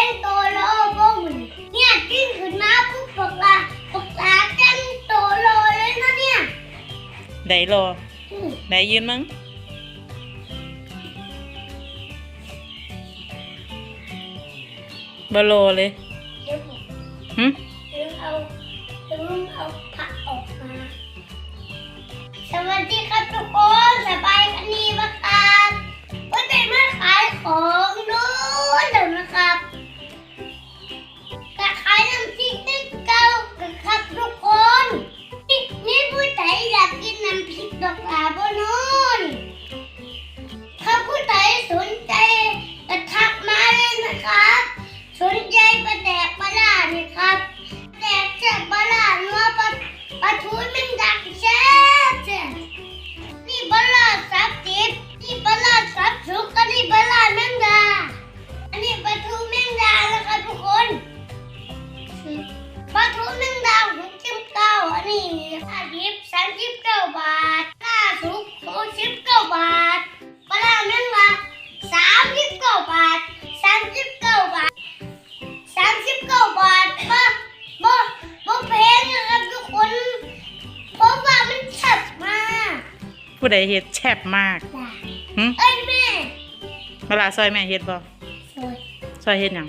ต้นโตโลก็เหมือนเนี่ยกินขึ้นมาปุ๊บปกลาปกลาเต้นโตโลเลยนะเนี่ยไหนโลไหนยืนมั้งบโลเลยหึมเอาเอาผักออกมา สวัสดีครับทุกคน ผู้ใดเฮ็ดแฉบมากหึเอ้ยแม่เวลาซอยแม่เฮ็ดบ่ซอยซอยเฮ็ดยัง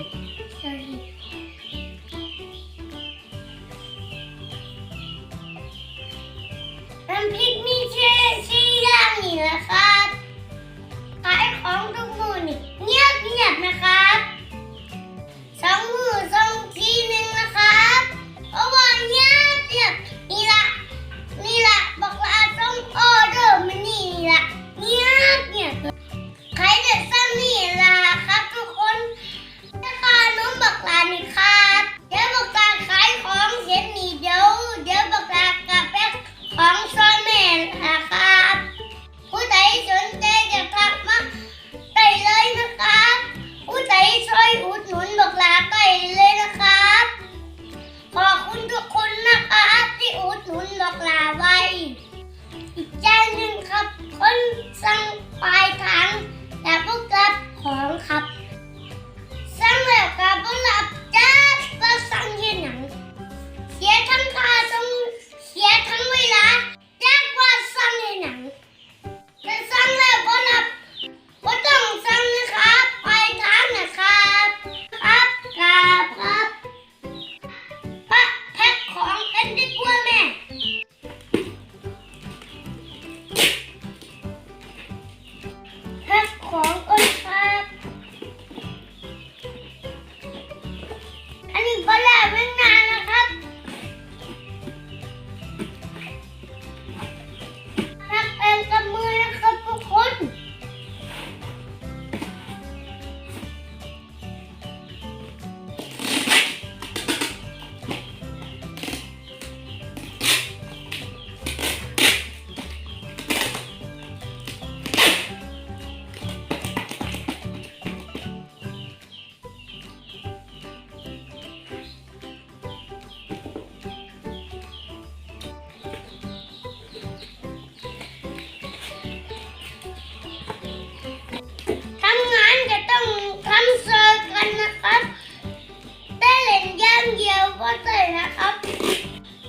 พ่อเตยนะครับ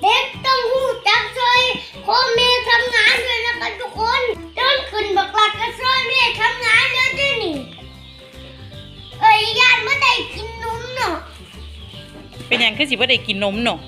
เด็กต้องหูจักช่วยพ่อแม่ทำงานด้วยนะครับทุกคนต้นขึ้นบักหลักก็ช่วยแม่ทำงานเยอะด้วยนี่เอ้ยญาติไม่ได้กินนมเนาะเป็นย่างคือสิว่าได้กินนมเนาะ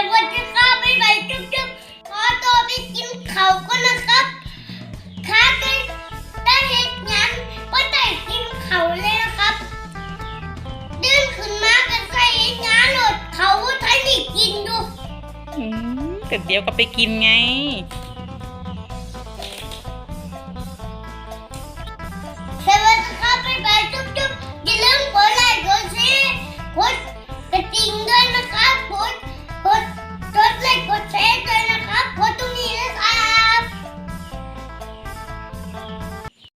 แต่วันจะข้าไปไหนจุ๊บจุ๊บขอตัวไปกินเขาก็นะครับข้าได้ได้เห็ดงั้นก็ได้กินเขาเลยนะครับดื้นขึ้นมากันใส่งานหลดเขาทันได้กินดูอืมแต่เดี๋ยวก็ไปกินไง